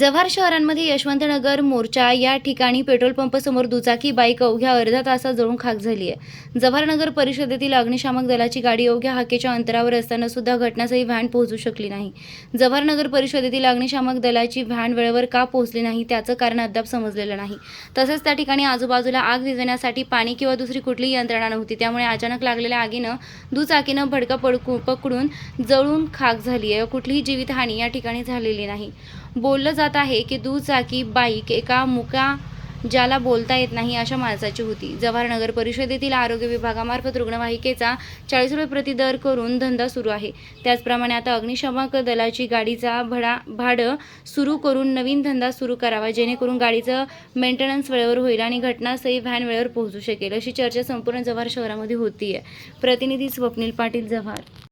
जव्हार शहरांमध्ये यशवंतनगर मोर्चा या ठिकाणी पेट्रोल पंपासमोर दुचाकी बाईक अवघ्या अर्धा तासात जळून खाक झाली आहे. जव्हार नगर परिषदेतील अग्निशामक दलाची गाडी अवघ्या हाकेच्या अंतरावर असताना सुद्धा घटनास्थळी व्हॅन पोहोचू शकली नाही. जव्हार नगर परिषदेतील अग्निशामक दलाची व्हॅन वेळेवर का पोहोचली नाही त्याचं कारण अद्याप समजलेलं नाही. तसंच त्या ठिकाणी आजूबाजूला आग विझवण्यासाठी पाणी किंवा दुसरी कुठलीही यंत्रणा नव्हती. त्यामुळे अचानक लागलेल्या आगीनं दुचाकीनं भडका पडकू पकडून जळून खाक झाली आहे. कुठलीही जीवितहानी या ठिकाणी झालेली नाही. बोललं जात आहे की दुचाकी बाईक एका मुका ज्याला बोलता येत नाही अशा माणसाची होती. जव्हार नगर परिषदेतील आरोग्य विभागामार्फत रुग्णवाहिकेचा चाळीस रुपये प्रति दर करून धंदा सुरू आहे. त्याचप्रमाणे आता अग्निशामक दलाची गाडीचा भडा भाडं सुरू करून नवीन धंदा सुरू करावा जेणेकरून गाडीचं मेंटेनन्स वेळेवर होईल आणि घटनास्थळी व्हॅन वेळेवर पोहोचू शकेल अशी चर्चा संपूर्ण जव्हार शहरामध्ये होती आहे प्रतिनिधी स्वप्नील पाटील जव्हार.